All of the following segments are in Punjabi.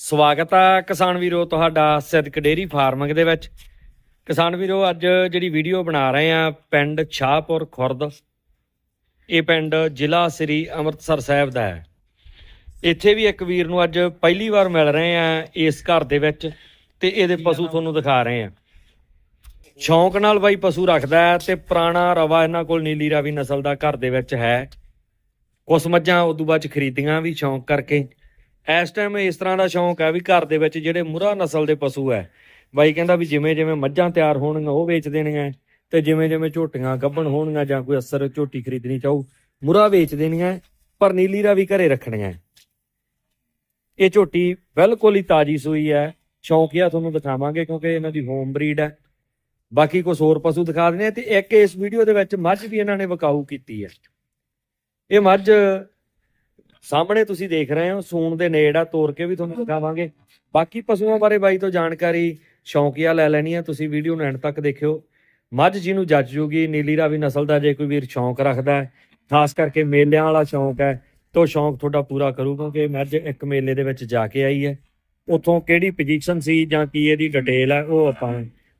ਸਵਾਗਤ ਆ ਕਿਸਾਨ ਵੀਰੋ ਤੁਹਾਡਾ ਸਿੱਧਕ ਡੇਰੀ ਫਾਰਮਿੰਗ ਦੇ ਵਿੱਚ। ਕਿਸਾਨ ਵੀਰੋ ਅੱਜ ਜਿਹੜੀ ਵੀਡੀਓ ਬਣਾ ਰਹੇ ਆ ਪਿੰਡ ਸ਼ਾਹਪੁਰ ਖੁਰਦ। ਇਹ ਪਿੰਡ ਜ਼ਿਲ੍ਹਾ ਸ੍ਰੀ ਅੰਮ੍ਰਿਤਸਰ ਸਾਹਿਬ ਦਾ ਹੈ। ਇੱਥੇ ਵੀ ਇੱਕ ਵੀਰ ਨੂੰ ਅੱਜ ਪਹਿਲੀ ਵਾਰ ਮਿਲ ਰਹੇ ਆ ਇਸ ਘਰ ਦੇ ਵਿੱਚ ਤੇ ਇਹਦੇ ਪਸ਼ੂ ਤੁਹਾਨੂੰ ਦਿਖਾ ਰਹੇ ਆ। ਸ਼ੌਂਕ ਨਾਲ ਬਾਈ ਪਸ਼ੂ ਰੱਖਦਾ ਹੈ ਤੇ ਪੁਰਾਣਾ ਰਵਾ ਇਹਨਾਂ ਕੋਲ ਨੀਲੀ ਰਾਵੀ ਨਸਲ ਦਾ ਘਰ ਦੇ ਵਿੱਚ ਹੈ। ਕੁਛ ਮੱਝਾਂ ਉਦੋਂ ਬਾਅਦ ਚ ਖਰੀਦੀਆਂ ਵੀ ਸ਼ੌਂਕ ਕਰਕੇ। ਇਸ ਟਾਈਮ ਇਸ ਤਰ੍ਹਾਂ ਦਾ ਸ਼ੌਂਕ ਹੈ ਵੀ ਘਰ ਦੇ ਵਿੱਚ ਜਿਹੜੇ ਮੁਰਾ ਨਸਲ ਦੇ ਪਸ਼ੂ ਹੈ ਬਾਈ ਕਹਿੰਦਾ ਵੀ ਜਿਵੇਂ ਜਿਵੇਂ ਮੱਝਾਂ ਤਿਆਰ ਹੋਣਗੀਆਂ ਉਹ ਵੇਚ ਦੇਣੀਆਂ ਤੇ ਜਿਵੇਂ ਜਿਵੇਂ ਝੋਟੀਆਂ ਗੱਭਣ ਹੋਣਗੀਆਂ ਜਾਂ ਕੋਈ ਅਸਰ ਝੋਟੀ ਖਰੀਦਣੀ ਚਾਹੂ ਮੁਰਾ ਵੇਚ ਦੇਣੀਆਂ ਹੈ, ਪਰ ਨੀਲੀ ਵੀ ਘਰੇ ਰੱਖਣੀਆਂ ਹੈ। ਇਹ ਝੋਟੀ ਬਿਲਕੁਲ ਹੀ ਤਾਜੀ ਸੂਈ ਹੈ ਸ਼ੌਂਕੀਆ ਤੁਹਾਨੂੰ ਦਿਖਾਵਾਂਗੇ ਕਿਉਂਕਿ ਇਹਨਾਂ ਦੀ ਹੋਮ ਬਰੀਡ ਹੈ ਬਾਕੀ ਕੁਝ ਹੋਰ ਪਸ਼ੂ ਦਿਖਾ ਦਿੰਦੇ ਆ ਤੇ ਇੱਕ ਇਸ ਵੀਡੀਓ ਦੇ ਵਿੱਚ ਮੱਝ ਵੀ ਇਹਨਾਂ ਨੇ ਵਿਕਾਊ ਕੀਤੀ ਹੈ ਇਹ ਮੱਝ ਸਾਹਮਣੇ ਤੁਸੀਂ ਦੇਖ ਰਹੇ ਹੋ, ਸੂਣ ਦੇ ਨੇੜ ਆ ਤੋੜ ਕੇ ਵੀ ਤੁਹਾਨੂੰ ਦਿਖਾਵਾਂਗੇ। ਬਾਕੀ ਪਸ਼ੂਆਂ ਬਾਰੇ ਬਾਈ ਤੋਂ ਜਾਣਕਾਰੀ, ਸ਼ੌਂਕੀਆ ਲੈ ਲੈਣੀ ਆ, ਤੁਸੀਂ ਵੀਡੀਓ ਨੂੰ ਐਂਡ ਤੱਕ ਦੇਖਿਓ। ਮੱਝ ਜਿਹਨੂੰ ਜੱਜ ਜੂਗੀ, ਨੀਲੀ ਰਾਵੀ ਨਸਲ ਦਾ ਜੇ ਕੋਈ ਵੀਰ ਸ਼ੌਂਕ ਰੱਖਦਾ ਹੈ, ਖਾਸ ਕਰਕੇ ਮੇਲਿਆਂ ਵਾਲਾ ਸ਼ੌਂਕ ਹੈ, ਤਾਂ ਉਹ ਸ਼ੌਂਕ ਤੁਹਾਡਾ ਪੂਰਾ ਕਰੂ, ਕਿਉਂਕਿ ਮੱਝ ਇੱਕ ਮੇਲੇ ਦੇ ਵਿੱਚ ਜਾ ਕੇ ਆਈ ਹੈ। ਉਥੋਂ ਕਿਹੜੀ ਪੋਜੀਸ਼ਨ ਸੀ ਜਾਂ ਕੀ ਇਹਦੀ ਡਿਟੇਲ ਹੈ ਉਹ ਆਪਾਂ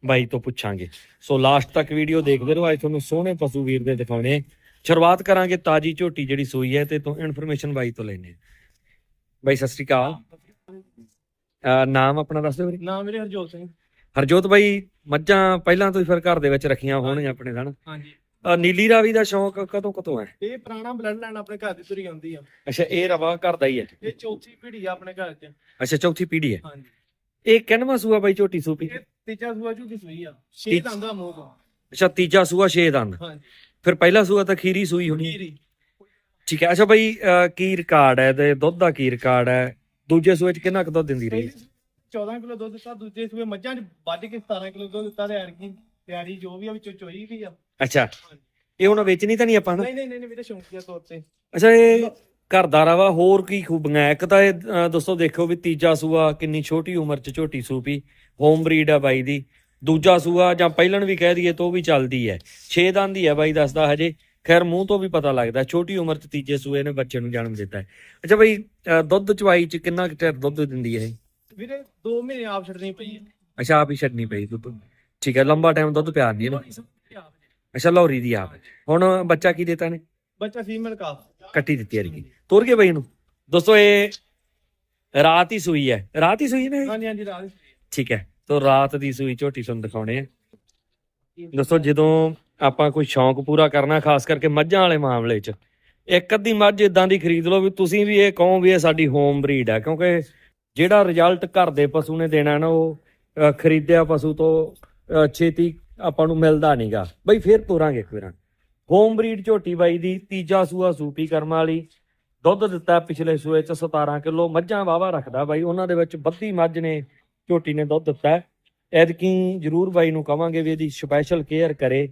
ਬਾਈ ਤੋਂ ਪੁੱਛਾਂਗੇ। ਸੋ ਲਾਸਟ ਤੱਕ ਵੀਡੀਓ ਦੇਖਦੇ ਰਹੋ, ਅੱਜ ਤੁਹਾਨੂੰ ਸੋਹਣੇ ਪਸ਼ੂ ਵੀਰ ਦੇ ਦਿਖਾਉਣੇ। ਸ਼ੁਰੂਆਤ ਕਰਾਂਗੇ ਤਾਜੀ ਝੋਟੀ ਜਿਹੜੀ ਸੂਈ ਹੈ ਤੇ ਤੋਂ ਇਨਫੋਰਮੇਸ਼ਨ ਬਾਈ ਤੋਂ ਲੈਣੇ ਬਾਈ ਸਤਿ ਸ਼੍ਰੀ ਅਕਾਲ। ਨਾਮ ਆਪਣਾ ਦੱਸ ਦਿਓ ਵੀਰੇ। ਨਾਮ ਮੇਰੇ ਹਰਜੋਤ ਸਿੰਘ। ਹਰਜੋਤ ਬਾਈ ਮੱਝਾਂ ਪਹਿਲਾਂ ਤੋਂ ਹੀ ਫਿਰ ਘਰ ਦੇ ਵਿੱਚ ਰੱਖੀਆਂ ਹੋਣਗੀਆਂ ਆਪਣੇ ਨਾਲ। ਹਾਂਜੀ। ਨੀਲੀ ਰਾਵੀ ਦਾ ਸ਼ੌਂਕ ਕਦੋਂ ਕਦੋਂ ਹੈ? ਇਹ ਪੁਰਾਣਾ ਬਲੱਡ ਲਾਈਨ ਆਪਣੇ ਘਰ ਦੀ ਤੁਰੀ ਆਉਂਦੀ ਆ। ਅੱਛਾ ਇਹ ਰਵਾ ਘਰ ਦਾ ਹੀ ਹੈ। ਇਹ ਚੌਥੀ ਪੀੜ੍ਹੀ ਆ ਆਪਣੇ ਘਰ 'ਚ। ਅੱਛਾ ਚੌਥੀ ਪੀੜ੍ਹੀ ਹੈ। ਹਾਂਜੀ। ਇਹ ਕਿੰਨਵਾਂ ਸੂਆ ਬਾਈ ਝੋਟੀ ਸੂਪੀ? ਇਹ ਤੀਜਾ ਸੂਆ ਝੂਠੀ ਸੂਈ ਆ। ਛੇ ਤੀਜ- ਦੰਦਾ ਮੂੰਹ ਤੋਂ। ਅੱਛਾ ਤੀਜਾ ਸੂਆ 6 ਦੰਦ। ਹਾਂਜੀ। ਫਿਰ ਪਹਿਲਾ ਸੂਆ ਤਾਂ ਖੀਰੀ ਸੂਈ ਹੋਣੀ। ਠੀਕ ਹੈ ਅੱਛਾ ਅਹ ਕੀ ਰਿਕਾਰਡ ਹੈ ਤੇ ਦੁੱਧ ਦਾ ਕੀ ਰਿਕਾਰਡ ਹੈ? ਦੂਜੇ ਸੂਏ ਚ ਕਿੰਨਾ ਕੁ ਦੁੱਧ ਦਿੰਦੀ ਰਹੀ? ਪਹਿਲੀ 14 ਕਿਲੋ ਦੁੱਧ ਦਿੱਤਾ ਦੂਜੇ ਸੂਏ ਮੱਝਾਂ 'ਚ ਵੱਧ ਕੇ 17 ਕਿਲੋ ਦੁੱਧ ਦਿੱਤਾ ਤੇ ਐਰਕੀ ਤਿਆਰੀ ਜੋ ਵੀ ਆ ਵਿੱਚੋਂ ਚੋਈ ਵੀ ਆ। ਅੱਛਾ ਇਹ ਹੁਣ ਵੇਚਣੀ ਤਾਂ ਨਹੀਂ ਆਪਾਂ ਨਾ ਨਹੀਂ ਨਹੀਂ ਨਹੀਂ ਵੀਰੇ ਸ਼ੌਂਕੀਆ ਤੌਰ ਤੇ। ਅੱਛਾ ਇਹ ਘਰ ਦਾ ਰਵਾ ਹੋਰ ਕੀ ਖੂਬੀਆਂ ਹੈ? ਇੱਕ ਤਾਂ ਇਹ ਅਹ, ਦੋਸਤੋ ਦੇਖੋ ਵੀ ਤੀਜਾ ਸੂਆ ਕਿੰਨੀ ਛੋਟੀ ਉਮਰ ਚ ਝੋਟੀ ਸੂਪੀ ਹੋਮ ਬਰੀਡ ਆ ਬਾਈ ਦੀ। ਦੂਜਾ ਸੂਆ ਜਾਂ ਪਹਿਲਣ ਵੀ ਕਹਿ ਦਈਏ ਤਾਂ ਉਹ ਵੀ ਚੱਲਦੀ ਹੈ। 6 ਦੰਦ ਦੀ ਹੈ ਬਾਈ ਦੱਸਦਾ ਹਜੇ। ਖੈਰ ਮੂੰਹ ਤੋਂ ਵੀ ਪਤਾ ਲੱਗਦਾ ਛੋਟੀ ਉਮਰ ਚ ਤੀਜੇ ਸੂਏ ਨੇ ਬੱਚੇ ਨੂੰ ਜਨਮ ਦਿੱਤਾ ਹੈ। ਅੱਛਾ ਬਾਈ ਦੁੱਧ ਚਵਾਈ ਚ ਕਿੰਨਾ ਕੁ ਚਿਰ ਦੁੱਧ ਦਿੰਦੀ ਹੈ ਵੀਰੇ 2 ਮਹੀਨੇ ਆਪ ਛੱਡਣੀ ਪਈ ਅੱਛਾ ਆਪ ਹੀ ਛੱਡਣੀ ਪਈ ਦੁੱਧ। ਠੀਕ ਹੈ ਲੰਬਾ ਟਾਈਮ ਦੁੱਧ ਪਿਆਰਦੀ ਹੈ ਨਾ? ਅੱਛਾ ਲੋਰੀ ਦੀ ਆਪ। ਹੁਣ ਬੱਚਾ ਕੀ ਦਿੱਤਾ ਨੇ? ਬੱਚਾ ਫੀਮੇਲ ਕਾ। ਕੱਟੀ ਦਿੱਤੀ ਹੈ ਤੋਰ ਕੇ ਬਈ ਨੂੰ ਦੋਸਤੋ ਇਹ ਰਾਤ ਹੀ ਸੂਈ ਹੈ। ਰਾਤ ਹੀ ਸੂਈ ਨੇ ਹਾਂਜੀ ਹਾਂਜੀ ਰਾਜ ਠੀਕ ਹੈ। ਤੋ ਰਾਤ ਦੀ ਸੂਈ ਝੋਟੀ ਤੁਹਾਨੂੰ ਦਿਖਾਉਣੇ ਆ ਦੱਸੋ ਜਦੋਂ ਆਪਾਂ ਕੋਈ ਸ਼ੌਂਕ ਪੂਰਾ ਕਰਨਾ ਖਾਸ ਕਰਕੇ ਮੱਝਾਂ ਵਾਲੇ ਮਾਮਲੇ 'ਚ ਇੱਕ ਅੱਧੀ ਮੱਝ ਇਦਾਂ ਦੀ ਖਰੀਦ ਲਓ ਵੀ ਤੁਸੀਂ ਵੀ ਇਹ ਕਹੋ ਵੀ ਇਹ ਸਾਡੀ ਹੋਮ ਬਰੀਡ ਹੈ ਕਿਉਂਕਿ ਜਿਹੜਾ ਰਿਜ਼ਲਟ ਘਰ ਦੇ ਪਸ਼ੂ ਨੇ ਦੇਣਾ ਨਾ ਉਹ ਅ, ਖਰੀਦਿਆ ਪਸ਼ੂ ਤੋਂ ਅ, ਛੇਤੀ ਆਪਾਂ ਨੂੰ ਮਿਲਦਾ ਨਹੀਂਗਾ ਬਈ ਫੇਰ ਤੋਰਾਂਗੇ ਇੱਕ ਵਾਰਾਂ। ਹੋਮ ਬਰੀਡ ਝੋਟੀ ਬਾਈ ਦੀ ਤੀਜਾ ਸੂਆ ਸੂਪੀ ਕਰਮ ਵਾਲੀ ਦੁੱਧ ਦਿੱਤਾ ਪਿਛਲੇ ਸੂਏ ਚ 17 ਕਿਲੋ ਮੱਝਾਂ ਵਾਵਾ ਰੱਖਦਾ ਬਾਈ ਉਹਨਾਂ ਦੇ ਵਿੱਚ 32 ਮੱਝ ਨੇ ਝੋਟੀ ਨੇ ਦੁੱਧ ਦਿੱਤਾ ਐਦਕੀ ਜਰੂਰ ਬਾਈ ਨੂੰ ਕਵਾਂਗੇ ਵੀ ਇਹਦੀ ਸਪੈਸ਼ਲ ਕੇਅਰ ਕਰੇ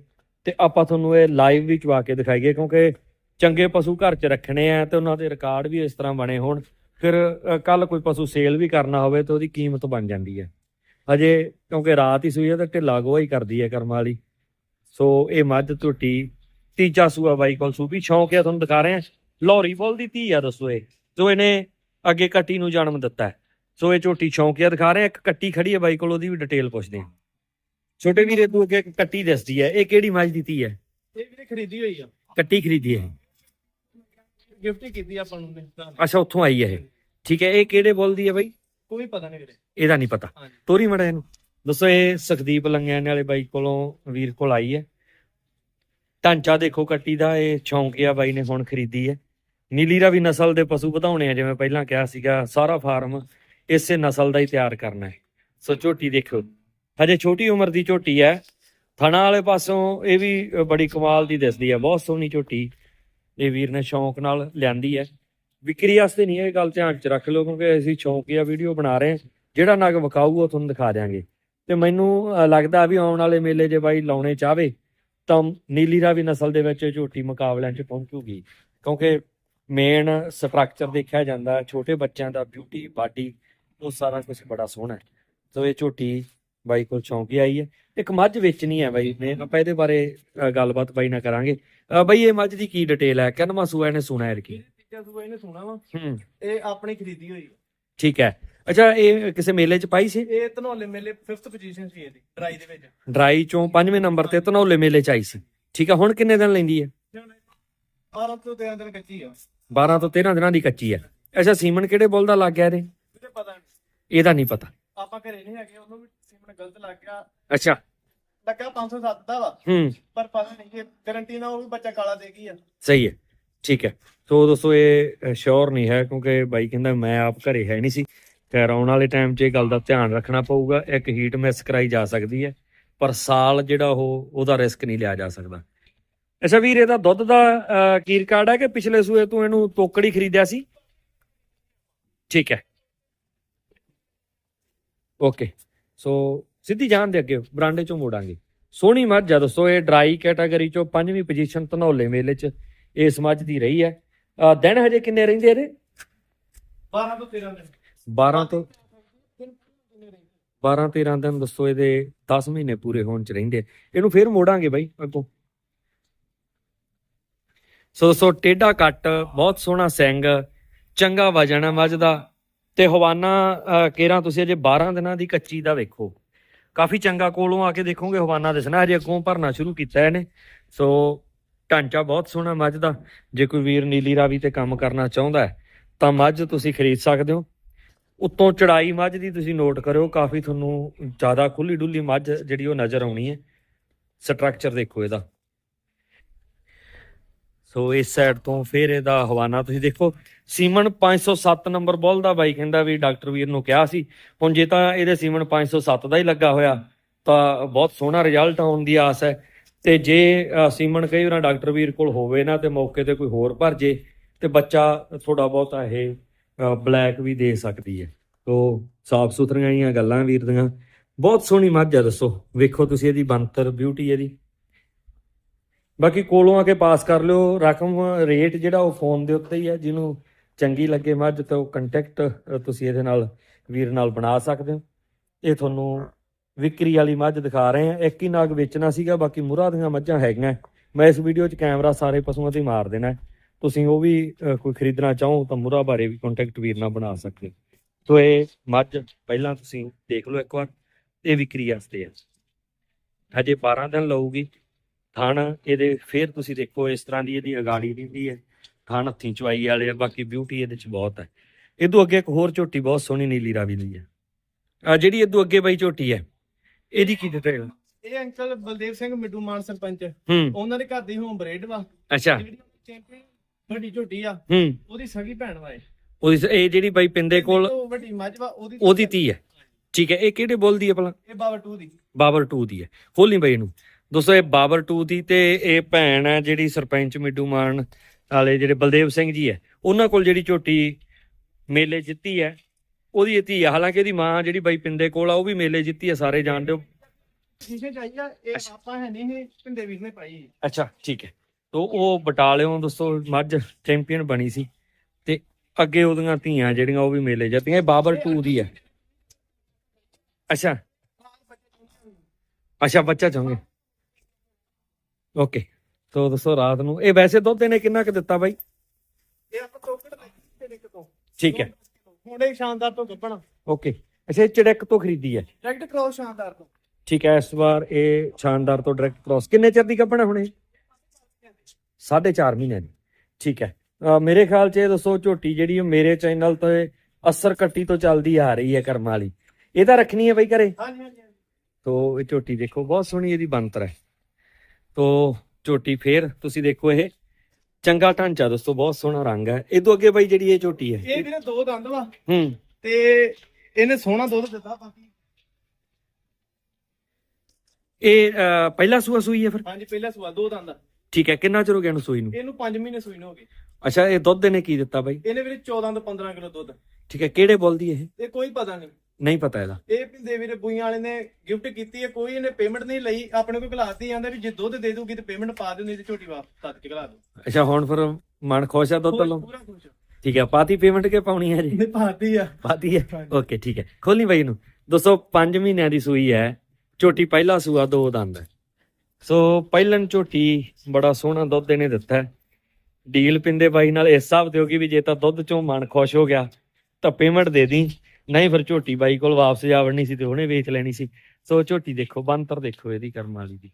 ਤੇ ਆਪਾਂ ਤੁਹਾਨੂੰ ਇਹ ਲਾਈਵ ਵੀ ਚਵਾ ਕੇ ਦਿਖਾਈਏ ਕਿਉਂਕਿ ਚੰਗੇ ਪਸ਼ੂ ਘਰ 'ਚ ਰੱਖਣੇ ਆ ਤੇ ਉਹਨਾਂ ਦੇ ਰਿਕਾਰਡ ਵੀ ਇਸ ਤਰ੍ਹਾਂ ਬਣੇ ਹੋਣ। ਫਿਰ ਕੱਲ ਕੋਈ ਪਸ਼ੂ ਸੇਲ ਵੀ ਕਰਨਾ ਹੋਵੇ ਤਾਂ ਉਹਦੀ ਕੀਮਤ ਬਣ ਜਾਂਦੀ ਹੈ। ਹਜੇ ਕਿਉਂਕਿ ਰਾਤ ਹੀ ਸੂਈ ਹੈ ਤਾਂ ਢਿੱਲਾ ਗੋਹਾ ਹੀ ਕਰਦੀ ਹੈ ਕਰਮ ਵਾਲੀ। ਸੋ ਇਹ ਮੱਝ ਝੋਟੀ ਤੀਜਾ ਸੂਆ ਬਾਈ ਕੋਲ ਸੂਪੀ ਸ਼ੌਂਕ ਹੈ ਤੁਹਾਨੂੰ ਦਿਖਾ ਰਹੇ ਆ। ਲੋਰੀ ਫੁੱਲ ਦੀ ਧੀ ਆ, ਦੱਸੋ ਇਹ। ਜੋ ਇਹਨੇ ਅੱਗੇ ਕੱਟੀ ਨੂੰ ਜਨਮ ਦਿੱਤਾ ਹੈ। ਸੋ ਇਹ ਝੋਟੀ ਸ਼ੌਂਕੀਆ ਦਿਖਾ ਰਹੇ ਇੱਕ ਕੱਟੀ ਖੜੀ ਹੈ ਬਾਈ ਕੋਲ ਉਹਦੀ ਵੀ ਡਿਟੇਲ ਪੁੱਛਦੇ ਆ ਛੋਟੇ ਵੀਰੇ ਤੂੰ ਅੱਗੇ ਇੱਕ ਕੱਟੀ ਦੱਸਦੀ ਹੈ। ਇਹ ਕਿਹੜੀ ਮੱਝ ਦੀ ਧੀ ਹੈ? ਇਹ ਵੀਰੇ ਖਰੀਦੀ ਹੋਈ ਆ। ਕੱਟੀ ਖਰੀਦੀ ਹੈ ਗਿਫਟ ਹੀ ਕੀਤੀ ਆਪਾਂ ਨੂੰ ਨੇ ਅੱਛਾ ਉੱਥੋਂ ਆਈ ਹੈ ਇਹ। ਠੀਕ ਹੈ ਇਹ ਕਿਹੜੇ ਬੋਲ ਦੀ ਹੈ ਬਾਈ? ਕੋਈ ਪਤਾ ਨਹੀਂ ਵੀਰੇ। ਇਹਦਾ ਨਹੀਂ ਪਤਾ। ਹਾਂਜੀ। ਤੋਰੀ ਮੜਾ ਇਹਨੂੰ। ਦੱਸੋ ਇਹ ਸੁਖਦੀਪ ਲੰਗਿਆਣੇ ਵਾਲੇ ਬਾਈ ਕੋਲੋਂ ਵੀਰ ਕੋਲ ਆਈ ਹੈ। ਢਾਂਚਾ ਦੇਖੋ ਕੱਟੀ ਦਾ ਇਹ ਸ਼ੌਂਕੀਆ ਬਾਈ ਨੇ ਹੁਣ ਖਰੀਦੀ ਹੈ। ਨੀਲੀ ਰਾਵੀ ਨਸਲ ਦੇ ਪਸ਼ੂ ਵਧਾਉਣੇ ਆ ਜਿਵੇਂ ਪਹਿਲਾਂ ਕਿਹਾ ਸੀਗਾ ਸਾਰਾ ਫਾਰਮ ਇਸੇ ਨਸਲ ਦਾ ਹੀ ਤਿਆਰ ਕਰਨਾ ਹੈ। ਸੋ ਝੋਟੀ ਦੇਖੋ ਹਜੇ ਛੋਟੀ ਉਮਰ ਦੀ ਝੋਟੀ ਹੈ। ਥਣਾ ਵਾਲੇ ਪਾਸੋਂ ਇਹ ਵੀ ਬੜੀ ਕਮਾਲ ਦੀ ਦਿਸਦੀ ਹੈ। ਬਹੁਤ ਸੋਹਣੀ ਝੋਟੀ ਇਹ ਵੀਰ ਨੇ ਸ਼ੌਂਕ ਨਾਲ ਲਿਆਂਦੀ ਹੈ। ਵਿਕਰੀ ਵਾਸਤੇ ਨਹੀਂ, ਇਹ ਗੱਲ ਧਿਆਨ 'ਚ ਰੱਖ ਲਓ ਕਿਉਂਕਿ ਅਸੀਂ ਸ਼ੌਂਕੀਆ ਵੀਡੀਓ ਬਣਾ ਰਹੇ ਹਾਂ। ਜਿਹੜਾ ਨਗ ਵਿਕਾਊ ਉਹ ਤੁਹਾਨੂੰ ਦਿਖਾ ਦਿਆਂਗੇ। ਤੇ ਮੈਨੂੰ ਲੱਗਦਾ ਵੀ ਆਉਣ ਵਾਲੇ ਮੇਲੇ ਜੇ ਬਾਈ ਲਾਉਣੇ ਚਾਹਵੇ, ਤਾਂ ਨੀਲੀ ਰਾਵੀ ਨਸਲ ਦੇ ਵਿੱਚ ਝੋਟੀ ਮੁਕਾਬਲਿਆਂ 'ਚ ਪਹੁੰਚੂਗੀ। ਕਿਉਂਕਿ ਮੇਨ ਸਟਰਕਚਰ ਦੇਖਿਆ ਜਾਂਦਾ, ਛੋਟੇ ਬੱਚਿਆਂ ਦਾ ਬਿਊਟੀ ਬਾਡੀ ਉਹ ਸਾਰਾ ਕੁਝ ਬੜਾ ਸੋਹਣਾ ਹੈ। ਸੋ ਇਹ ਝੋਟੀ ਬਾਈ ਕੋਲ ਚੌਂਕੀ ਆਈ ਹੈ। ਇੱਕ ਮੱਝ ਵੇਚਣੀ ਹੈ ਬਾਈ ਨੇ ਆਪਾਂ ਇਹਦੇ ਬਾਰੇ ਗੱਲਬਾਤ ਬਾਈ ਨਾਲ ਕਰਾਂਗੇ। ਬਾਈ ਇਹ ਮੱਝ ਦੀ ਕੀ ਡਿਟੇਲ ਹੈ? ਕਿੰਨਵਾਂ ਸੂਆ ਇਹਨੇ ਸੁਣਾ ਹੈ ਕੀ ਤੀਜਾ ਸੂਆ ਇਹਨੇ ਸੁਣਾ ਵਾ। ਹੂੰ। ਇਹ ਆਪਣੀ ਖਰੀਦੀ ਹੋਈ ਆ। ਠੀਕ ਹੈ। ਅੱਛਾ ਇਹ ਕਿਸੇ ਮੇਲੇ 'ਚ ਪਾਈ ਸੀ? ਇਹ ਧਨੌਲੇ ਮੇਲੇ 5th ਪੋਜੀਸ਼ਨ ਸੀ ਇਹਦੀ ਡਰਾਈ ਦੇ ਵਿੱਚ। ਡਰਾਈ ਚੋਂ ਪੰਜਵੇਂ ਨੰਬਰ ਤੇ ਧਨੌਲੇ ਮੇਲੇ 'ਚ ਆਈ ਸੀ। ਠੀਕ ਆ ਹੁਣ ਕਿੰਨੇ ਦਿਨ ਲੈਂਦੀ ਹੈ? 12 ਤੋਂ 13 ਦਿਨ ਕੱਚੀ ਆ। 12 ਤੋਂ 13 ਦਿਨਾਂ ਦੀ ਕੱਚੀ ਹੈ। ਅੱਛਾ ਸੀਮਨ ਕਿਹੜੇ ਬੁੱਲ ਦਾ ਲੱਗ ਗਿਆ ਇਹਦੇ? ਪਤਾ ਨਹੀਂ ਇਹਦਾ ਨਹੀਂ ਪਤਾ। ਆਪਾਂ ਘਰੇ ਨਹੀਂ ਹੈਗੇ ਉਹਨੂੰ ਵੀ ਸੀਮਨ ਗਲਤ ਲੱਗ ਗਿਆ। ਅੱਛਾ। ਲੱਗਾ 507 ਦਾ ਵਾ। ਹੂੰ। ਪਰ ਪਤਾ ਨਹੀਂ ਕਿ ਗਾਰੰਟੀ ਨਾਲ ਉਹ ਵੀ ਬੱਚਾ ਕਾਲਾ ਦੇ ਗਈ ਆ। ਸਹੀ ਹੈ। ਠੀਕ ਹੈ। ਸੋ ਦੋਸਤੋ ਇਹ ਸ਼ੋਰ ਨਹੀਂ ਹੈ ਕਿਉਂਕਿ ਬਾਈ ਕਹਿੰਦਾ ਮੈਂ ਆਪ ਘਰੇ ਹੈ ਨਹੀਂ ਸੀ। ਖੈਰ ਆਉਣ ਵਾਲੇ ਟਾਈਮ 'ਚ ਇਹ ਗੱਲ ਦਾ ਧਿਆਨ ਰੱਖਣਾ ਪਊਗਾ। ਇੱਕ ਹੀਟ ਮਿਸ ਕਰਾਈ ਜਾ ਸਕਦੀ ਹੈ। ਪਰ ਸਾਲ ਜਿਹੜਾ ਉਹ ਉਹਦਾ ਰਿਸਕ ਨਹੀਂ ਲਿਆ ਜਾ ਸਕਦਾ। ਅੱਛਾ ਵੀਰ ਇਹਦਾ ਦੁੱਧ ਦਾ ਕੀ ਰਿਕਾਰਡ ਹੈ ਕਿ ਪਿਛਲੇ ਸੂਏ ਤੂੰ ਇਹਨੂੰ ਤੋਕੜੀ ਖਰੀਦਿਆ ਸੀ? ਠੀਕ ਹੈ। ਓਕੇ ਸੋ ਸਿੱਧੀ ਜਾਣ ਦੇ ਅੱਗੇ ਬਰਾਂਡੇ ਚੋਂ ਮੋੜਾਂਗੇ। ਸੋਹਣੀ ਮੱਝ ਆ ਦੋਸਤੋ ਇਹ ਡਰਾਈ ਕੈਟਾਗਰੀ ਚੋਂ ਪੰਜਵੀਂ ਪੋਜੀਸ਼ਨ ਧਨੌਲੇ ਮੇਲੇ 'ਚ ਇਸ ਮੱਝ ਦੀ ਰਹੀ ਹੈ। ਦਿਨ ਹਜੇ ਕਿੰਨੇ ਰਹਿੰਦੇ ਇਹਦੇ? 12 ਤੋਂ 13 ਦਿਨ। 12 ਤੋਂ 12 13 ਦਿਨ ਦੱਸੋ ਇਹਦੇ 10 ਮਹੀਨੇ ਪੂਰੇ ਹੋਣ ਚ ਰਹਿੰਦੇ। ਇਹਨੂੰ ਫੇਰ ਮੋੜਾਂਗੇ ਬਾਈ ਅੱਗੋਂ। ਸੋ ਦੋਸਤੋ ਟੇਡਾ ਕੱਟ ਬਹੁਤ ਸੋਹਣਾ ਸਿੰਘ ਚੰਗਾ ਵਜਨ ਹੈ ਮੱਝ ਦਾ। ਤੇ ਹਵਾਨਾ ਅਹ, ਤੁਸੀਂ ਅਜੇ 12 ਦਿਨਾਂ ਦੀ ਕੱਚੀ ਦਾ ਵੇਖੋ। ਕਾਫੀ ਚੰਗਾ ਕੋਲੋਂ ਆ ਕੇ ਦੇਖੋਗੇ ਹਵਾਨਾ ਦਿਸਣਾ ਅਜੇ ਅੱਗੋਂ ਭਰਨਾ ਸ਼ੁਰੂ ਕੀਤਾ ਇਹਨੇ। ਸੋ ਢਾਂਚਾ ਬਹੁਤ ਸੋਹਣਾ ਮੱਝ ਦਾ। ਜੇ ਕੋਈ ਵੀਰ ਨੀਲੀ ਰਾਵੀ ਤੇ ਕੰਮ ਕਰਨਾ ਚਾਹੁੰਦਾ ਹੈ ਤਾਂ ਮੱਝ ਤੁਸੀਂ ਖਰੀਦ ਸਕਦੇ ਹੋ। ਉੱਤੋਂ ਚੜਾਈ ਮੱਝ ਦੀ ਤੁਸੀਂ ਨੋਟ ਕਰਿਓ ਕਾਫੀ ਤੁਹਾਨੂੰ ਜ਼ਿਆਦਾ ਖੁੱਲੀ ਡੁੱਲੀ ਮੱਝ ਜਿਹੜੀ ਉਹ ਨਜ਼ਰ ਆਉਣੀ ਹੈ। ਸਟਰਕਚਰ ਦੇਖੋ ਇਹਦਾ। ਸੋ ਇਸ ਸਾਈਡ ਤੋਂ ਫਿਰ ਇਹਦਾ ਹਵਾਨਾ ਤੁਸੀਂ ਦੇਖੋ। ਸੀਮਨ 507 ਨੰਬਰ ਬੋਲ ਦਾ ਬਾਈ ਕਹਿੰਦਾ ਵੀ ਡਾਕਟਰ ਵੀਰ ਨੂੰ ਕਿਹਾ ਸੀ। ਹੁਣ ਜੇ ਤਾਂ ਇਹਦੇ ਸੀਮਨ 507 ਦਾ ਹੀ ਲੱਗਾ ਹੋਇਆ ਤਾਂ ਬਹੁਤ ਸੋਹਣਾ ਰਿਜ਼ਲਟ ਆਉਣ ਦੀ ਆਸ ਹੈ। ਤੇ ਜੇ ਅ, ਸੀਮਨ ਕਈ ਵਾਰ ਡਾਕਟਰ ਵੀਰ ਕੋਲ ਹੋਵੇ ਨਾ ਤੇ ਮੌਕੇ ਤੇ ਕੋਈ ਹੋਰ ਭਰ ਜੇ ਤੇ ਬੱਚਾ ਥੋੜਾ ਬਹੁਤਾ ਇਹ ਬਲੈਕ ਵੀ ਦੇ ਸਕਦੀ ਹੈ। ਤੋ ਸਾਫ਼ ਸੁਥਰੀਆਂ ਹੀ ਗੱਲਾਂ ਵੀਰ ਦੀਆਂ। ਬਹੁਤ ਸੋਹਣੀ ਮੱਝ ਆ ਦੱਸੋ। ਵੇਖੋ ਤੁਸੀਂ ਇਹਦੀ ਬੰਤਰ ਬਿਊਟੀ ਇਹਦੀ। ਬਾਕੀ ਕੋਲੋਂ ਆ ਕੇ ਪਾਸ ਕਰ ਲਿਓ। ਰਕਮ ਰੇਟ ਜਿਹੜਾ ਉਹ ਫੋਨ ਦੇ ਉੱਤੇ ਹੀ ਹੈ ਜਿਹਨੂੰ ਚੰਗੀ ਲੱਗੇ ਮੱਝ ਤਾਂ ਉਹ ਕੰਟੈਕਟ ਤੁਸੀਂ ਇਹਦੇ ਨਾਲ, ਵੀਰ ਨਾਲ ਬਣਾ ਸਕਦੇ ਹੋ। ਇਹ ਤੁਹਾਨੂੰ ਵਿਕਰੀ ਵਾਲੀ ਮੱਝ ਦਿਖਾ ਰਹੇ ਹਾਂ। ਇੱਕ ਹੀ ਨਾਗ ਵੇਚਣਾ ਸੀਗਾ, ਬਾਕੀ ਮੁਰਾ ਦੀਆਂ ਮੱਝਾਂ ਹੈਗੀਆਂ। ਮੈਂ ਇਸ ਵੀਡੀਓ 'ਚ ਕੈਮਰਾ ਸਾਰੇ ਪਸ਼ੂਆਂ ਤੇ ਹੀ ਮਾਰ ਦੇਣਾ। ਤੁਸੀਂ ਉਹ ਵੀ ਕੋਈ ਖਰੀਦਣਾ ਚਾਹੋ ਤਾਂ ਮੁਰਾ ਬਾਰੇ ਵੀ ਕੰਟੈਕਟ ਵੀਰ ਨਾਲ ਬਣਾ ਸਕਦੇ ਸੋ ਇਹ ਮੱਝ, ਪਹਿਲਾਂ ਤੁਸੀਂ ਦੇਖ ਲਓ ਇੱਕ ਵਾਰ, ਇਹ ਵਿਕਰੀ ਵਾਸਤੇ ਹੈ। ਹਜੇ 12 ਦਿਨ ਲਊਗੀ। ਥਣ, ਇਹਦੇ ਫੇਰ ਤੁਸੀਂ ਦੇਖੋ, ਇਸ ਤਰ੍ਹਾਂ ਦੀ ਇਹਦੀ ਅਗਾੜੀ ਦਿੰਦੀ ਹੈ। ਥਣ ਹੱਥੀਂ ਚਵਾਈ ਵਾਲੇ ਆ ਬਾਕੀ ਬਿਊਟੀ ਇਹਦੇ 'ਚ ਬਹੁਤ ਹੈ ਇਦੋਂ ਅੱਗੇ ਇੱਕ ਹੋਰ ਝੋਟੀ ਬਹੁਤ ਸੋਹਣੀ ਨੀਲੀ ਰਾਵੀ ਦੀ ਹੈ ਆ ਜਿਹੜੀ ਇਦੋਂ ਅੱਗੇ ਬਈ ਝੋਟੀ ਹੈ ਇਹਦੀ ਕੀ ਡਿਟੇਲ ਇਹ ਅੰਕਲ ਬਲਦੇਵ ਸਿੰਘ ਮਿੱਡੂ ਮਾਨ ਸਰਪੰਚ। ਹੂੰ। ਉਹਨਾਂ ਦੇ ਘਰ ਦੀ ਹੋਮ ਬ੍ਰੇਡ ਵਾ। ਅੱਛਾ। ਜਿਹੜੀ ਚੈਂਪੀਅਨ ਵੱਡੀ ਝੋਟੀ ਆ ਹੂੰ। ਉਹਦੀ ਸਗੀ ਭੈਣ ਵਾ ਇਹ। ਉਹਦੀ ਇਹ ਜਿਹੜੀ ਬਈ ਪਿੰਦੇ ਕੋਲ ਉਹ ਵੱਡੀ ਮੱਝ ਵਾ ਉਹਦੀ ਉਹਦੀ ਧੀ ਹੈ ਠੀਕ ਹੈ ਇਹ ਕਿਹੜੇ ਬੋਲ ਦੀ ਹੈ ਭਲਾ? ਇਹ ਬਾਬਾ 2 ਦੀ। ਬਾਬਰ 2 ਦੀ ਹੈ ਖੋਲੀ ਬਈ ਇਹਨੂੰ। ਦੋਸਤੋ ਇਹ ਬਾਬਰ 2 ਦੀ ਤੇ ਇਹ ਭੈਣ ਹੈ ਜਿਹੜੀ ਸਰਪੰਚ ਮਿੱਡੂ ਮਾਨ ਵਾਲੇ ਜਿਹੜੇ ਬਲਦੇਵ ਸਿੰਘ ਜੀ ਹੈ ਉਹਨਾਂ ਕੋਲ ਜਿਹੜੀ ਝੋਟੀ ਮੇਲੇ ਜਿੱਤੀ ਹੈ ਉਹਦੀ ਇਹ ਧੀ ਹੈ। ਹਾਲਾਂਕਿ ਇਹਦੀ ਮਾਂ ਜਿਹੜੀ ਬਾਈ ਪਿੰਦੇ ਕੋਲ ਆ ਉਹ ਵੀ ਮੇਲੇ ਜਿੱਤੀ ਹੈ ਸਾਰੇ ਜਾਣਦੇ ਹੋ ਸ਼ੀਸ਼ੇ ਚਾਹੀਦਾ ਇਹ। ਆਪਾਂ ਹੈ ਨਹੀਂ ਇਹ ਪਿੰਦੇ ਵੀਰ ਨੇ ਪਾਈ ਅੱਛਾ ਠੀਕ ਹੈ। ਤੋ ਉਹ ਬਟਾਲਿਓਂ ਦੋਸਤੋ ਮੱਝ ਚੈਂਪੀਅਨ ਬਣੀ ਸੀ ਤੇ ਅੱਗੇ ਉਹਦੀਆਂ ਧੀਆਂ ਜਿਹੜੀਆਂ ਉਹ ਵੀ ਮੇਲੇ ਜਿੱਤੀਆਂ। ਇਹ ਬਾਬਰ 2 ਦੀ ਹੈ। ਅੱਛਾ। ਅੱਛਾ ਬੱਚਾ ਚਾਹੁੰਗੇ ਓਕੇ। ਤੋ ਦੋਸਤੋ ਰਾਤ ਨੂੰ। ਇਹ ਵੈਸੇ ਦੁੱਧ ਇਹਨੇ ਕਿੰਨਾ ਕੁ ਦਿੱਤਾ ਬਾਈ? ਇਹ ਆਪਾਂ ਟੋਕੜ ਲੈ ਕੇ ਤੋਂ। ਠੀਕ ਹੈ। ਹੁਣ ਇਹ ਸ਼ਾਨਦਾਰ ਤੋਂ ਗੱਬਣਾ। ਓਕੇ। ਅੱਛਾ ਇਹ ਚੜਕ ਤੋਂ ਖਰੀਦੀ ਹੈ। ਡਾਇਰੈਕਟ ਕ੍ਰੋਸ ਸ਼ਾਨਦਾਰ ਤੋਂ। ਠੀਕ ਹੈ ਇਸ ਵਾਰ ਇਹ ਸ਼ਾਨਦਾਰ ਤੋਂ ਡਾਇਰੈਕਟ ਕ੍ਰਾਸ ਕਿੰਨੇ ਚਿਰ ਦੀ ਕੱਪਣਾ ਹੁਣ ਇਹ? 4.5 ਮਹੀਨੇ ਦੀ। ਠੀਕ ਹੈ। ਮੇਰੇ ਖਿਆਲ 'ਚ ਇਹ ਦੱਸੋ ਝੋਟੀ ਜਿਹੜੀ ਉਹ ਮੇਰੇ ਚੈਨਲ ਤੇ ਅਸਰ ਕੱਟੀ ਤੋਂ ਚੱਲਦੀ ਆ ਰਹੀ ਹੈ ਕਰਮ ਵਾਲੀ। ਇਹ ਤਾਂ ਰੱਖਣੀ ਹੈ ਬਈ ਘਰੇ? ਹਾਂਜੀ ਹਾਂਜੀ। ਤੋ ਇਹ ਝੋਟੀ ਦੇਖੋ ਬਹੁਤ ਸੋਹਣੀ ਇਹਦੀ ਬੰਤਰ ਹੈ। ਤੋ ਝੋਟੀ ਫੇਰ ਤੁਸੀਂ ਦੇਖੋ ਇਹ। ਚੰਗਾ ਢਾਂਚਾ ਦੋਸਤੋ ਬਹੁਤ ਸੋਹਣਾ ਰੰਗ ਹੈ। ਇਹ ਤੋਂ ਅੱਗੇ ਬਈ ਜਿਹੜੀ ਇਹ ਝੋਟੀ ਹੈ। ਇਹ ਵੀਰੇ ਦੋ ਦੰਦ ਵਾ। ਹੂੰ। ਤੇ ਇਹਨੇ ਸੋਹਣਾ ਦੁੱਧ ਦਿੱਤਾ ਬਾਕੀ ਇਹ ਅਹ, ਪਹਿਲਾ ਸੂਆ ਸੂਈ ਹੈ ਫਿਰ? ਹਾਂਜੀ ਪਹਿਲਾ ਸੂਆ ਦੋ ਦੰਦ ਆ। ਠੀਕ ਹੈ ਕਿੰਨਾ ਚਿਰ ਹੋ ਗਿਆ ਇਹਨੂੰ ਸੂਈ ਨੂੰ? ਇਹਨੂੰ 5 ਮਹੀਨੇ ਸੂਈ ਨੂੰ ਹੋ ਗਏ। ਅੱਛਾ ਇਹ ਦੁੱਧ ਇਹਨੇ ਕੀ ਦਿੱਤਾ ਬਾਈ? ਇਹਨੇ ਵੀਰੇ 14 ਤੋਂ 15 ਕਿਲੋ ਦੁੱਧ। ਠੀਕ ਹੈ ਕਿਹੜੇ ਬੋਲਦੀ ਇਹ? ਇਹ ਕੋਈ ਪਤਾ ਨਹੀਂ। ਨਹੀਂ ਪਤਾ ਇਹਦਾ। ਇਹ ਪਿੰਦੇ ਵੀਰੇ ਬੂਈਆਂ ਵਾਲੇ ਨੇ ਗਿਫਟ ਕੀਤੀ ਹੈ ਕੋਈ ਇਹਨੇ ਪੇਮੈਂਟ ਨਹੀਂ ਲਈ ਆਪਣੇ ਕੋਲ ਘਲਾਤੀ ਜਾਂਦਾ ਵੀ ਜੇ ਦੁੱਧ ਦੇ ਦੂਗੀ ਤੇ ਪੇਮੈਂਟ ਪਾ ਨਹੀਂ ਤੇ ਝੋਟੀ ਵਾਪਸ ਤੱਕ ਚ ਘਲਾ ਦਿਓ। ਅੱਛਾ ਹੁਣ ਫਿਰ ਮਨ ਖੁਸ਼ ਆ ਦੁੱਧ ਵੱਲੋਂ ਪੂਰਾ ਖੁਸ਼ ਠੀਕ ਹੈ ਪਾਤੀ ਪੇਮੈਂਟ ਕੇ ਪਾਉਣੀ ਹੈ ਜੀ? ਨੇ ਪਾਤੀ ਆ। ਪਾਤੀ ਹੈ। ਓਕੇ ਠੀਕ ਹੈ ਖੋਲਨੀ ਬਾਈ ਨੂੰ ਦੋਸਤੋ 5 ਮਹੀਨਿਆਂ ਦੀ ਸੂਈ ਹੈ ਝੋਟੀ ਪਹਿਲਾ ਸੂਆ ਦੋ ਦੰਦ ਹੈ। ਸੋ ਪਹਿਲਨ ਝੋਟੀ ਬੜਾ ਸੋਹਣਾ ਦੁੱਧ ਇਹਨੇ ਦਿੱਤਾ ਡੀਲ ਪਿੰਦੇ ਬਾਈ ਨਾਲ ਇਸ ਹਿਸਾਬ ਤੇ ਹੋਗੀ ਵੀ ਜੇ ਤਾਂ ਦੁੱਧ ਚੋਂ ਮਨ ਖੁਸ਼ ਹੋ ਗਿਆ ਤਾਂ ਪੇਮੈਂਟ ਦੇ ਦੀ। ਨਹੀਂ ਫਿਰ ਝੋਟੀ ਬਾਈ ਕੋਲ ਵਾਪਸ ਜਾ ਵੜਨੀ ਸੀ ਤੇ ਉਹਨੇ ਵੇਚ ਲੈਣੀ ਸੀ। ਸੋ ਝੋਟੀ ਦੇਖੋ ਬੰਤਰ ਦੇਖੋ ਇਹਦੀ ਕਰਮ ਵਾਲੀ ਦੀ।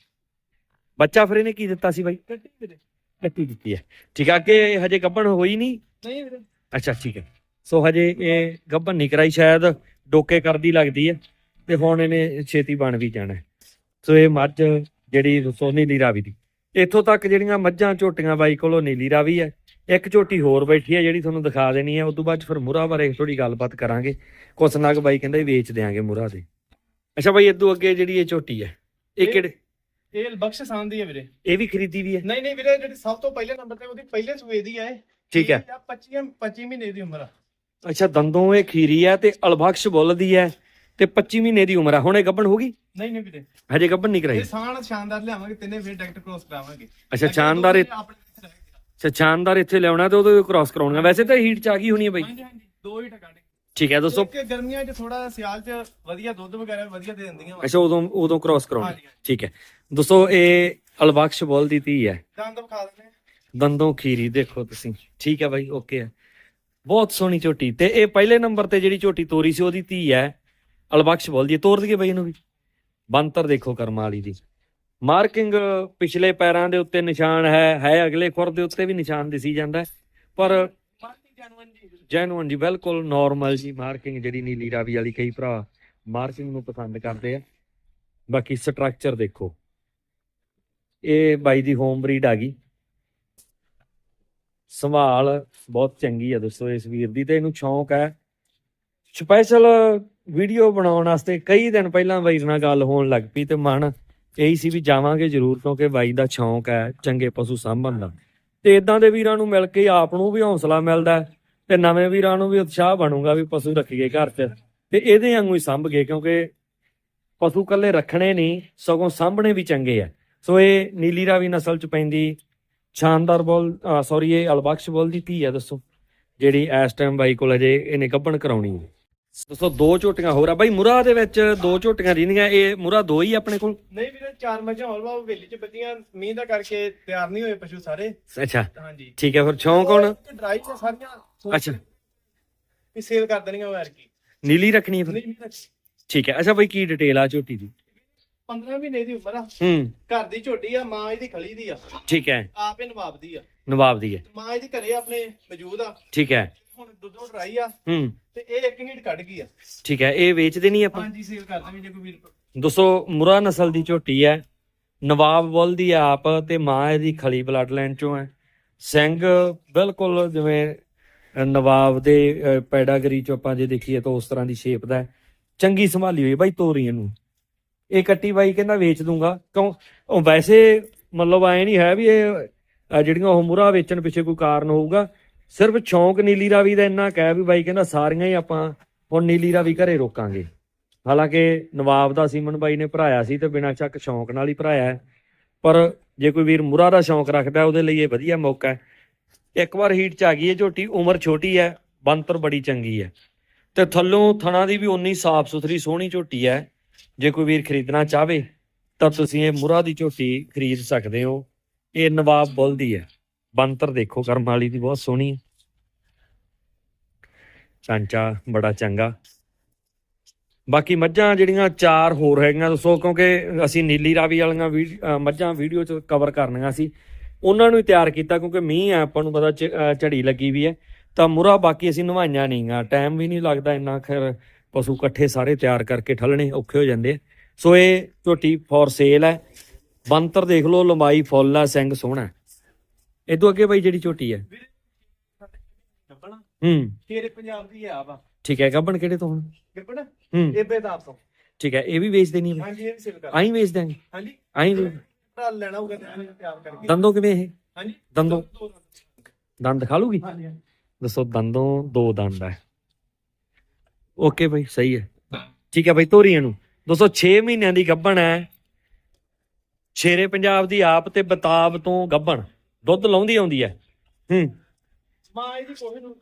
ਬੱਚਾ ਫਿਰ ਇਹਨੇ ਕੀ ਦਿੱਤਾ ਸੀ ਬਾਈ? ਕੱਟੀ ਵੀਰੇ। ਕੱਟੀ ਦਿੱਤੀ ਹੈ। ਠੀਕ ਆ ਕਿ ਹਜੇ ਗੱਭਣ ਹੋਈ ਨਹੀਂ? ਨਹੀਂ ਵੀਰੇ। ਅੱਛਾ ਠੀਕ ਹੈ। ਸੋ ਹਜੇ ਇਹ ਗੱਭਣ ਨਹੀਂ ਕਰਾਈ ਸ਼ਾਇਦ ਡੋਕੇ ਕਰਦੀ ਲੱਗਦੀ ਹੈ ਤੇ ਹੁਣ ਇਹਨੇ ਛੇਤੀ ਬਣ ਵੀ ਜਾਣਾ। ਸੋ ਇਹ ਮੱਝ ਜਿਹੜੀ ਸੋ ਨੀਲੀ ਰਾਵੀ ਦੀ। ਇੱਥੋਂ ਤੱਕ ਜਿਹੜੀਆਂ ਮੱਝਾਂ ਝੋਟੀਆਂ ਬਾਈ ਕੋਲੋਂ ਨੀਲੀ ਰਾਵੀ ਹੈ। ਇੱਕ ਝੋਟੀ ਹੋਰ ਬੈਠੀ ਹੈ ਜਿਹੜੀ ਤੁਹਾਨੂੰ ਦਿਖਾ ਦੇਣੀ ਹੈ ਉਸ ਤੋਂ ਬਾਅਦ ਫਿਰ ਮੁਰਾ ਬਾਰੇ ਥੋੜੀ ਗੱਲਬਾਤ ਕਰਾਂਗੇ। ਕੁਛ ਨਗ ਬਾਈ ਕਹਿੰਦਾ ਵੇਚ ਦਿਆਂਗੇ ਮੁਰਾ ਦੇ। ਅੱਛਾ ਬਾਈ ਇਦੋਂ ਅੱਗੇ ਜਿਹੜੀ ਇਹ ਝੋਟੀ ਹੈ ਇਹ ਕਿਹੜੇ? ਇਹ ਬਖਸ਼ ਸਾਨ ਦੀ ਹੈ ਵੀਰੇ। ਇਹ ਵੀ ਖਰੀਦੀ ਵੀ ਹੈ ਨਹੀਂ ਨਹੀਂ ਵੀਰੇ ਜਿਹੜੀ ਸਭ ਤੋਂ ਪਹਿਲੇ ਨੰਬਰ ਤੇ ਉਹਦੀ ਪਹਿਲੇ ਸੂਏ ਦੀ ਹੈ। ਠੀਕ ਹੈ ਇਹ 25 25 ਮਹੀਨੇ ਦੀ ਉਮਰ ਆ। ਅੱਛਾ ਦੰਦੋਂ ਇਹ ਖੀਰੀ ਹੈ ਤੇ ਅਲਬਖਸ਼ ਬੁੱਲਦੀ ਹੈ ਤੇ 25 ਮਹੀਨੇ ਦੀ ਉਮਰ ਹੈ ਹੁਣ ਇਹ ਗੱਭਣ ਹੋ ਗਈ? ਨਹੀਂ ਨਹੀਂ ਵੀਰੇ। ਹਜੇ ਗੱਭਣ ਨਹੀਂ ਕਰਾਈ। ਇਹ ਸਾਨ ਸ਼ਾਨਦਾਰ ਲਿਆਵਾਂਗੇ ਤਿੰਨੇ ਫਿਰ ਡਾਇਰੈਕਟ ਕ੍ਰੋਸ ਕਰਾਵਾਂਗੇ। ਅੱਛਾ ਸ਼ਾਨਦਾਰ ਆਪਣੇ। ਅੱਛਾ ਸ਼ਾਨਦਾਰ ਇੱਥੇ ਲਿਆਉਣਾ ਤੇ ਉਹਦੇ ਕ੍ਰਾਸ ਕਰਾਉਣਾ। ਵੈਸੇ ਤਾਂ ਹੀਟ ਚ ਆ ਗਈ ਹੋਣੀ ਹੈ ਬਾਈ। ਹਾਂਜੀ ਹਾਂਜੀ ਦੋ ਹੀ ਟਕਾਣੇ ਠੀਕ ਹੈ ਦੋਸਤੋ ਇੱਕ ਗਰਮੀਆਂ 'ਚ ਥੋੜਾ ਸਿਆਲ 'ਚ ਵਧੀਆ ਦੁੱਧ ਵਗੈਰਾ ਵਧੀਆ ਦੇ ਦਿੰਦੀਆਂ ਵਾ। ਅੱਛਾ ਉਦੋਂ ਉਦੋਂ ਕ੍ਰਾਸ ਕਰਾਉਣਾ। ਹਾਂਜੀ। ਠੀਕ ਹੈ। ਦੋਸਤੋ ਇਹ ਅਲਬਖਸ਼ ਬੁੱਲ ਦੀ ਧੀ ਹੈ। ਦੰਦ ਵਿਖਾ ਦਿੰਦੇ ਦੰਦੋਂ ਖੀਰੀ ਦੇਖੋ ਤੁਸੀਂ। ਠੀਕ ਹੈ ਬਾਈ ਓਕੇ ਹੈ। ਬਹੁਤ ਸੋਹਣੀ ਝੋਟੀ ਤੇ ਇਹ ਪਹਿਲੇ ਨੰਬਰ ਤੇ ਜਿਹੜੀ ਝੋਟੀ ਤੋਰੀ ਸੀ ਉਹਦੀ ਧੀ ਹੈ। ਅਲਬਖਸ਼ ਬੋਲ ਦੀ ਤੋਰ ਦਈਏ ਬਾਈ ਇਹਨੂੰ ਵੀ। ਬੰਤਰ ਦੇਖੋ ਕਰਮ ਵਾਲੀ ਦੀ। ਮਾਰਕਿੰਗ ਪਿਛਲੇ ਪੈਰਾਂ ਦੇ ਉੱਤੇ ਨਿਸ਼ਾਨ ਹੈ ਹੈ ਅਗਲੇ ਖੁਰ ਦੇ ਉੱਤੇ ਵੀ ਨਿਸ਼ਾਨ ਦਿਸੀ ਜਾਂਦਾ ਹੈ। ਪਰ ਮਾਰਤੀ ਜੀ, ਬਿਲਕੁਲ ਨਾਰਮਲ ਜੀ ਮਾਰਕਿੰਗ ਜਿਹੜੀ ਨੀਲੀ ਰਾਵੀ ਵਾਲੀ ਕਈ ਭਰਾ ਮਾਰਕਿੰਗ ਨੂੰ ਪਸੰਦ ਕਰਦੇ ਆ। ਬਾਕੀ ਸਟਰਕਚਰ ਦੇਖੋ। ਇਹ ਬਾਈ ਦੀ ਹੋਮ ਬਰੀਡ ਆ ਗਈ। ਸੰਭਾਲ ਬਹੁਤ ਚੰਗੀ ਆ ਦੋਸਤੋ ਇਸ ਵੀਰ ਦੀ ਤੇ ਇਹਨੂੰ ਸ਼ੌਂਕ ਹੈ। ਸਪੈਸ਼ਲ ਵੀਡੀਓ ਬਣਾਉਣ ਵਾਸਤੇ ਕਈ ਦਿਨ ਪਹਿਲਾਂ ਬਾਈ ਨਾਲ ਗੱਲ ਹੋਣ ਲੱਗ ਪਈ ਤੇ ਮਨ ਇਹੀ ਸੀ ਵੀ ਜਾਵਾਂਗੇ ਜ਼ਰੂਰ ਕਿਉਂਕਿ ਬਾਈ ਦਾ ਸ਼ੌਂਕ ਹੈ, ਚੰਗੇ ਪਸ਼ੂ ਸਾਂਭਣ ਦਾ। ਤੇ ਇਦਾਂ ਦੇ ਵੀਰਾਂ ਨੂੰ ਮਿਲ ਕੇ ਆਪ ਨੂੰ ਵੀ ਹੌਸਲਾ ਮਿਲਦਾ ਤੇ ਨਵੇਂ ਵੀਰਾਂ ਨੂੰ ਵੀ ਉਤਸ਼ਾਹ ਬਣੂਗਾ ਵੀ ਪਸ਼ੂ ਰੱਖੀਏ ਘਰ 'ਚ ਤੇ ਇਹਦੇ ਵਾਂਗੂ ਹੀ ਸੰਭ ਗਏ ਕਿਉਂਕਿ ਪਸ਼ੂ ਕੱਲੇ ਰੱਖਣੇ ਨਹੀਂ, ਸਗੋਂ ਸਾਂਭਣੇ ਵੀ ਚੰਗੇ ਆ। ਸੋ ਇਹ ਨੀਲੀ ਰਾਵੀ ਨਸਲ 'ਚ ਪੈਂਦੀ, ਸ਼ਾਨਦਾਰ ਬੋਲ ਸੌਰੀ ਇਹ ਅਲਬਖਸ਼ ਬੋਲ ਦੀ ਧੀ ਆ, ਦੱਸੋ, ਜਿਹੜੀ ਇਸ ਟਾਈਮ ਬਾਈ ਕੋਲ ਅਜੇ ਇਹਨੇ ਗੱਭਣ ਕਰਾਉਣੀ ਹੈ। ਦੱਸੋ ਦੋ ਝੋਟੀਆਂ ਹੋਰ ਆ। ਬਾਈ ਮੁਰਾ ਦੇ ਵਿੱਚ ਦੋ ਝੋਟੀਆਂ ਰਹਿੰਦੀਆਂ ਇਹ ਮੁਰਾ ਦੋ ਹੀ ਆਪਣੇ ਕੋਲ? ਨਹੀਂ ਵੀਰੇ ਚਾਰ ਮੱਝਾਂ ਹੋਰ ਵਾ ਹਵੇਲੀ 'ਚ ਬੱਦੀਆਂ ਮੀਂਹ ਦਾ ਕਰਕੇ ਤਿਆਰ ਨਹੀਂ ਹੋਏ ਪਸ਼ੂ ਸਾਰੇ। ਅੱਛਾ। ਹਾਂਜੀ। ਠੀਕ ਹੈ ਫਿਰ ਸ਼ੌਂਕ ਹੁਣ? ਡਰਾਈ 'ਚ ਸਾਰੀਆਂ ਅੱਛਾ। ਵੀ ਸੇਲ ਕਰ ਦੇਣੀਆਂ ਉਹ ਕੀ ਨੀਲੀ ਰੱਖਣੀ ਹੈ ਫਿਰ? ਠੀਕ ਹੈ ਅੱਛਾ ਬਾਈ ਕੀ ਡਿਟੇਲ ਆ ਝੋਟੀ ਦੀ? 15 ਮਹੀਨੇ ਦੀ ਉਮਰ ਆ। ਹੂੰ। ਘਰ ਦੀ ਝੋਟੀ ਆ ਮਾਂ ਇਹਦੀ ਖਲੀ ਦੀ ਆ। ਠੀਕ ਹੈ। ਆਪ ਨਵਾਬ ਦੀ ਆ। ਨਵਾਬ ਦੀ ਹੈ। ਮਾਂ ਇਹਦੀ ਘਰੇ ਆਪਣੇ ਮੌਜੂਦ ਆ। ਠੀਕ ਹੈ। ਹੁਣ ਦੁੱਧੋਂ ਡਰਾਈ ਆ ਹੂੰ। ਤੇ ਇਹ ਇੱਕ ਹੀਟ ਕੱਢ ਗਈ ਆ। ਠੀਕ ਹੈ ਇਹ ਵੇਚਦੇ ਨਹੀਂ ਆਪਾਂ? ਹਾਂਜੀ ਸੇਲ ਕਰ ਦੇਣੀ ਜੇ ਕੋਈ ਵੀਰ। ਦੋਸਤੋ ਮੁਰਾ ਨਸਲ ਦੀ ਝੋਟੀ ਹੈ ਨਵਾਬ ਬੁੱਲ ਦੀ ਆਪ ਤੇ ਮਾਂ ਇਹਦੀ ਖਲੀ ਬਲੱਡ ਲਾਈਨ ਚੋਂ ਹੈ। ਸਿੰਘ ਬਿਲਕੁਲ ਜਿਵੇਂ ਨਵਾਬ ਦੇ ਪੈਡਾਗਰੀ ਚੋਂ ਆਪਾਂ ਜੇ ਦੇਖੀਏ ਤਾਂ ਉਸ ਤਰ੍ਹਾਂ ਦੀ ਸ਼ੇਪ ਦਾ ਚੰਗੀ ਸੰਭਾਲੀ ਹੋਈ ਬਾਈ ਤੋਰੀ ਇਹਨੂੰ ਇਹ ਕੱਟੀ ਬਾਈ ਕਹਿੰਦਾ ਵੇਚ ਦੂੰਗਾ। ਕਿਉਂ? ਉਹ ਵੈਸੇ ਮਤਲਬ ਐ ਨਹੀਂ ਹੈ ਵੀ ਇਹ ਜਿਹੜੀਆਂ ਉਹ ਮੁਰਾ ਵੇਚਣ ਪਿੱਛੇ ਕੋਈ ਕਾਰਨ ਹੋਊਗਾ। ਸਿਰਫ ਸ਼ੌਂਕ ਨੀਲੀ ਰਾਵੀ ਦਾ ਇੰਨਾ ਕਹਿ ਵੀ ਬਾਈ ਕਹਿੰਦਾ ਸਾਰੀਆਂ ਹੀ ਆਪਾਂ ਹੁਣ ਨੀਲੀ ਰਾਵੀ ਘਰੇ ਰੋਕਾਂਗੇ। ਹਾਲਾਂਕਿ ਨਵਾਬ ਦਾ ਸੀਮਨ ਬਾਈ ਨੇ ਭਰਾਇਆ ਸੀ ਤੇ ਬਿਨਾਂ ਚੱਕ ਸ਼ੌਂਕ ਨਾਲ ਹੀ ਭਰਾਇਆ ਹੈ। ਪਰ ਜੇ ਕੋਈ ਵੀਰ ਮੁਰਾ ਦਾ ਸ਼ੌਂਕ ਰੱਖਦਾ ਉਹਦੇ ਲਈ ਇਹ ਵਧੀਆ ਮੌਕਾ ਹੈ। ਇੱਕ ਵਾਰ ਹੀਟ ਚ ਆ ਗਈ ਹੈ ਝੋਟੀ, ਉਮਰ ਛੋਟੀ ਹੈ ਬੰਤਰ ਬੜੀ ਚੰਗੀ ਹੈ। ਤੇ ਥੱਲੋਂ ਥਣਾ ਦੀ ਵੀ ਉਨੀ ਸਾਫ਼ ਸੁਥਰੀ ਸੋਹਣੀ ਝੋਟੀ ਹੈ। ਜੇ ਕੋਈ ਵੀਰ ਖਰੀਦਣਾ ਚਾਹਵੇ, ਤਾਂ ਤੁਸੀਂ ਇਹ ਮੁਰਾ ਦੀ ਝੋਟੀ ਖਰੀਦ ਸਕਦੇ ਹੋ। ਇਹ ਨਵਾਬ ਬੁੱਲ ਦੀ ਹੈ। ਬੰਤਰ ਦੇਖੋ, ਕਰਮ ਵਾਲੀ ਦੀ ਬਹੁਤ ਸੋਹਣੀ ਹੈ। ਚਾਂਚਾ ਬੜਾ ਚੰਗਾ। ਬਾਕੀ ਮੱਝਾਂ ਜਿਹੜੀਆਂ ਚਾਰ ਹੋਰ ਹੈਗੀਆਂ, ਦੱਸੋ, ਕਿਉਂਕਿ ਅਸੀਂ ਨੀਲੀ ਰਾਵੀ ਵਾਲੀਆਂ ਵੀਡ- ਮੱਝਾਂ ਵੀਡੀਓ ਚ ਕਵਰ ਕਰਨੀਆਂ ਸੀ। ਉਹਨਾਂ ਨੂੰ ਹੀ ਤਿਆਰ ਕੀਤਾ, ਕਿਉਂਕਿ ਮੀਂਹ ਆ ਆਪਾਂ ਨੂੰ ਪਤਾ ਚ- ਝੜੀ ਲੱਗੀ ਵੀ ਹੈ। ਤਾਂ ਮੁਰਾ ਬਾਕੀ ਅਸੀਂ ਨਵਾਈਆਂ ਨਹੀਂਗਾ ਟਾਈਮ ਵੀ ਨਹੀਂ ਲੱਗਦਾ ਇੰਨਾ ਖੈਰ ਪਸ਼ੂ ਇਕੱਠੇ ਸਾਰੇ ਤਿਆਰ ਕਰਕੇ ਠੱਲਣੇ ਔਖੇ ਹੋ ਜਾਂਦੇ ਸੋ ਇਹ ਝੋਟੀ ਫॉर ਸੇਲ ਹੈ। ਬੰਤਰ ਦੇਖ ਲਓ, ਲੰਬਾਈ ਫੁੱਲ ਆ ਸਿੰਘ ਸੋਹਣਾ ਇਹ ਤੋਂ ਅੱਗੇ ਬਾਈ ਜਿਹੜੀ ਝੋਟੀ ਹੈ। ਗੱਬਣਾ? ਹੂੰ। ਤੇਰੇ ਪੰਜਾਬ ਦੀ ਆ ਵਾ ਠੀਕ ਹੈ ਗੱਬਣ ਕਿਹੜੇ ਤੋਂ ਹੁਣ? ਗੱਬਣਾ? ਹੂੰ। ਇਹ ਬੇਦਾਬ ਤੋਂ। ਠੀਕ ਹੈ ਇਹ ਵੀ ਵੇਚ ਦੇਣੀ ਹੈ। ਹਾਂਜੀ ਇਹ ਵੀ ਸੇਲ ਕਰ। ਆਈ ਵੇਚ ਦਾਂਗੇ ਹਾਂਜੀ। ਆਈ ਲੈਣਾ ਹੋਊਗਾ ਤੇ ਤਿਆਰ ਕਰਕੇ। ਦੰਦੋਂ ਕਿਵੇਂ ਇਹ? ਹਾਂਜੀ। ਦੰਦੋਂ। ਦੰਦ। ਦਿਖਾ ਲੂਗੀ? ਹਾਂਜੀ। ਦੱਸੋ ਦੰਦੋਂ ਦੋ ਦੰਦ ਹੈ। ਓਕੇ ਭਾਈ ਸਹੀ ਹੈ। ਠੀਕ ਹੈ ਭਾਈ ਤੋਰੀਆਂ ਨੂੰ ਦੋਸਤੋ 6 ਮਹੀਨਿਆਂ ਦੀ ਗੱਭਣ ਹੈ। ਸ਼ੇਰੇ ਪੰਜਾਬ ਦੀ ਆਪ ਤੇ ਬਤਾਬ ਤੋਂ ਗੱਭਣ ਦੁੱਧ ਲਾਉਂਦੀ ਆਉਂਦੀ ਹੈ। ਹੂੰ। ਮਾਂ ਇਹਦੀ ਕੋਈ ਨੂੰ।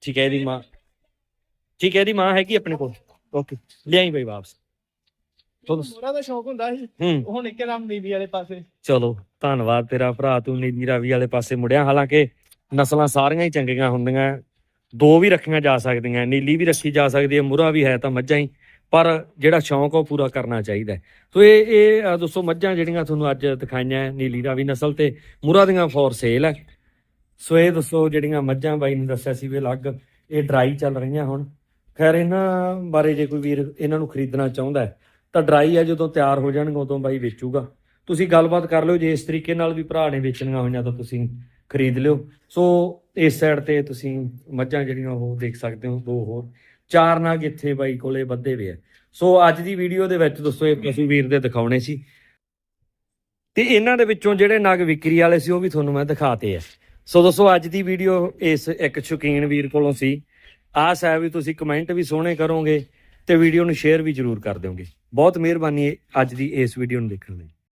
ਠੀਕ ਹੈ ਇਹਦੀ ਮਾਂ। ਠੀਕ ਹੈ ਇਹਦੀ ਮਾਂ ਹੈਗੀ ਆਪਣੇ ਕੋਲ। ਓਕੇ। ਲਿਆਈ ਭਾਈ ਵਾਪਸ। ਤੁਹਾਨੂੰ- ਮੋਰਾ ਦਾ ਸ਼ੌਕ ਹੁੰਦਾ ਸੀ। ਹੂੰ। ਹੁਣ ਇੱਕੇ ਨਾਮ ਨੀਵੀ ਵਾਲੇ ਪਾਸੇ। ਚਲੋ ਧੰਨਵਾਦ ਤੇਰਾ ਭਰਾ ਤੂੰ ਨੀਲੀ ਰਾਵੀ ਵਾਲੇ ਪਾਸੇ ਮੁੜਿਆ। ਹਾਲਾਂਕਿ ਨਸਲਾਂ ਸਾਰੀਆਂ ਹੀ ਚੰਗੀਆਂ ਹੁੰਦੀਆਂ। ਦੋ ਵੀ ਰੱਖੀਆਂ ਜਾ ਸਕਦੀਆਂ ਨੀਲੀ ਵੀ ਰੱਖੀ ਜਾ ਸਕਦੀ ਹੈ ਮੁਰਾ ਵੀ ਹੈ ਤਾਂ ਮੱਝਾਂ ਹੀ। ਪਰ ਜਿਹੜਾ ਸ਼ੌਂਕ ਉਹ ਪੂਰਾ ਕਰਨਾ ਚਾਹੀਦਾ ਸੋ ਇਹ ਇਹ ਅ, ਦੋਸਤੋ ਮੱਝਾਂ ਜਿਹੜੀਆਂ ਤੁਹਾਨੂੰ ਅੱਜ ਦਿਖਾਈਆਂ ਨੀਲੀ ਦਾ ਵੀ ਨਸਲ ਤੇ ਮੁਰਾ ਦੀਆਂ ਫੋਰ ਸੇਲ ਹੈ। ਸੋ ਇਹ ਦੱਸੋ ਜਿਹੜੀਆਂ ਮੱਝਾਂ ਬਾਈ ਨੇ ਦੱਸਿਆ ਸੀ ਵੀ ਅਲੱਗ ਇਹ ਡਰਾਈ ਚੱਲ ਰਹੀਆਂ ਹੁਣ। ਖੈਰ ਇਹਨਾਂ ਬਾਰੇ ਜੇ ਕੋਈ ਵੀਰ ਇਹਨਾਂ ਨੂੰ ਖਰੀਦਣਾ ਚਾਹੁੰਦਾ ਤਾਂ ਡਰਾਈ ਹੈ ਜਦੋਂ ਤਿਆਰ ਹੋ ਜਾਣਗੇ ਉਦੋਂ ਬਾਈ ਵੇਚੂਗਾ। ਤੁਸੀਂ ਗੱਲਬਾਤ ਕਰ ਲਿਓ ਜੇ ਇਸ ਤਰੀਕੇ ਨਾਲ ਵੀ ਭਰਾ ਨੇ ਵੇਚਣੀਆਂ ਹੋਈਆਂ ਤਾਂ ਤੁਸੀਂ ਖਰੀਦ ਲਿਓ। ਸੋ ਇਸ ਸਾਈਡ ਤੇ ਤੁਸੀਂ ਮੱਝਾਂ ਜਿਹੜੀਆਂ ਉਹ ਦੇਖ ਸਕਦੇ ਹੋ ਦੋ ਹੋਰ। ਚਾਰ ਨਗ ਇੱਥੇ ਬਾਈ ਕੋਲੇ ਵੱਧੇ ਵੇ ਆ। ਸੋ ਅੱਜ ਦੀ ਵੀਡੀਓ ਦੇ ਵਿੱਚ ਦੋਸਤੋ ਇਹ ਪਸ਼ੂ ਵੀਰ ਦੇ ਦਿਖਾਉਣੇ ਸੀ। ਤੇ ਇਹਨਾਂ ਦੇ ਵਿੱਚੋਂ ਜਿਹੜੇ ਨਗ ਵਿਕਰੀ ਵਾਲੇ ਸੀ, ਉਹ ਵੀ ਤੁਹਾਨੂੰ ਮੈਂ ਦਿਖਾਤੇ ਆ। ਸੋ ਦੋਸਤੋ ਅੱਜ ਦੀ ਵੀਡੀਓ ਇਸ ਇੱਕ ਸ਼ੌਕੀਨ ਵੀਰ ਕੋਲੋਂ ਸੀ। ਆਸ ਹੈ ਵੀ ਤੁਸੀਂ ਕਮੈਂਟ ਵੀ ਸੋਹਣੇ ਕਰੋਗੇ ਤੇ ਵੀਡੀਓ ਨੂੰ ਸ਼ੇਅਰ ਵੀ ਜਰੂਰ ਕਰ ਦਿਓਗੇ। ਬਹੁਤ ਮਿਹਰਬਾਨੀ ਅੱਜ ਦੀ ਇਸ ਵੀਡੀਓ ਨੂੰ ਦੇਖਣ ਲਈ।